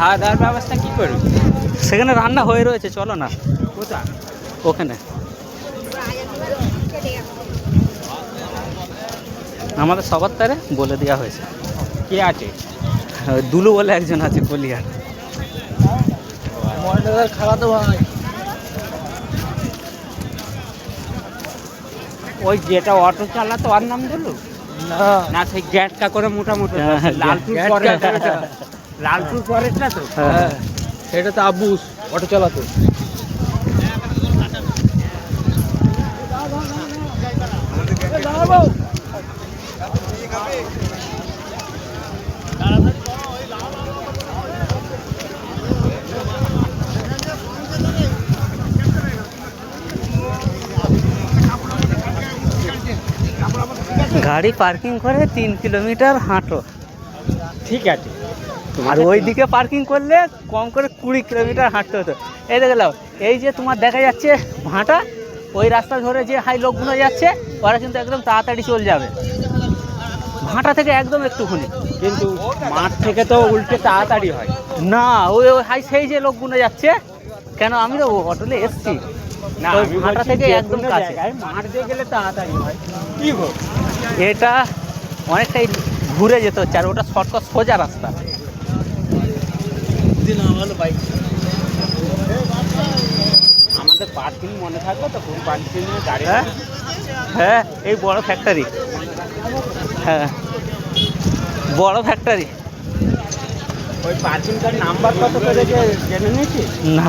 খাওয়া দাওয়ার ব্যবস্থা কি করবি? সেখানে রান্না হয়ে রয়েছে চলো না। কোথায়? ওখানে। আমাদের সবার তারে বলে দেওয়া হয়েছে। কে আছে? দুলু বলে একজন আছে কলিয়ার। খাওয়াতে ভাই। ওই যেটা অটো চালাতো আর নাম দিল? না। সেই গ্যাটকা করে মোটামুটি হ্যাঁ, লালপুর পরে। করে। লালপুর পরেরটা তো হ্যাঁ সেটা তো আবুস অটো চালাতো গাড়ি পার্কিং করে তিন কিলোমিটার হাঁটো ঠিক আছে। আর ওই দিকে পার্কিং করলে কম করে কুড়ি কিলোমিটার হাঁটতে হতো। এই দেখে এই যে তোমার দেখা যাচ্ছে ভাঁটা ওই রাস্তা ধরে যে হাই লোকগুলো যাচ্ছে ওরা কিন্তু একদম তাড়াতাড়ি চলে যাবে। ভাঁটা থেকে একদম একটুখানি। কিন্তু মাঠ থেকে তো উল্টে তাড়াতাড়ি হয়। না ওই হাই সেই যে লোকগুলো যাচ্ছে কেন আমি তো অটোলে এসছি। ভাঁটা থেকে একদম কাছে। মাঠ দিয়ে গেলে তাড়াতাড়ি হয়। কি গো এটা অনেকটাই ঘুরে যেতে হচ্ছে আর ওটা শর্টকাট সোজা রাস্তা। আমাদের পার্কিং মনে থাকবে তো কোন পার্কিং দাঁড়িয়ে হ্যাঁ? হ্যাঁ এই বড় ফ্যাক্টরি হ্যাঁ বড় ফ্যাক্টরি ওই পার্কিংটার নাম্বার কত করে জেনে নিয়েছি না।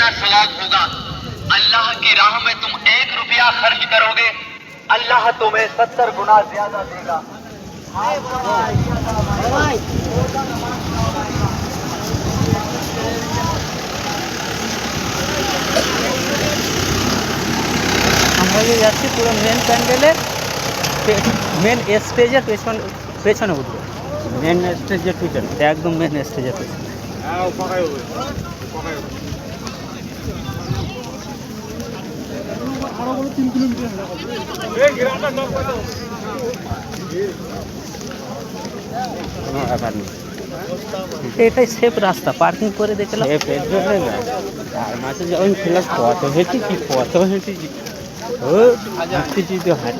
खैरात देना सवाब होगा अल्लाह की राह में तुम एक रुपया खर्च करोगे अल्लाह तुम्हें सत्तर गुना ज्यादा देगा আমরা যে যাচ্ছি পুরো মেন প্যান্ডেলের মেন স্টেজের পেছন পেছনে উঠবো মেন স্টেজের পিছনে একদম মেন স্টেজের পেছনে তিন কিলোমিটার এটাই সেফ রাস্তা পার্কিং করে দেখলাম আর না যখন খেলাম কত হেঁটেছি কত হেঁটেছি। ও, হাঁটতেছি তো হাঁটতে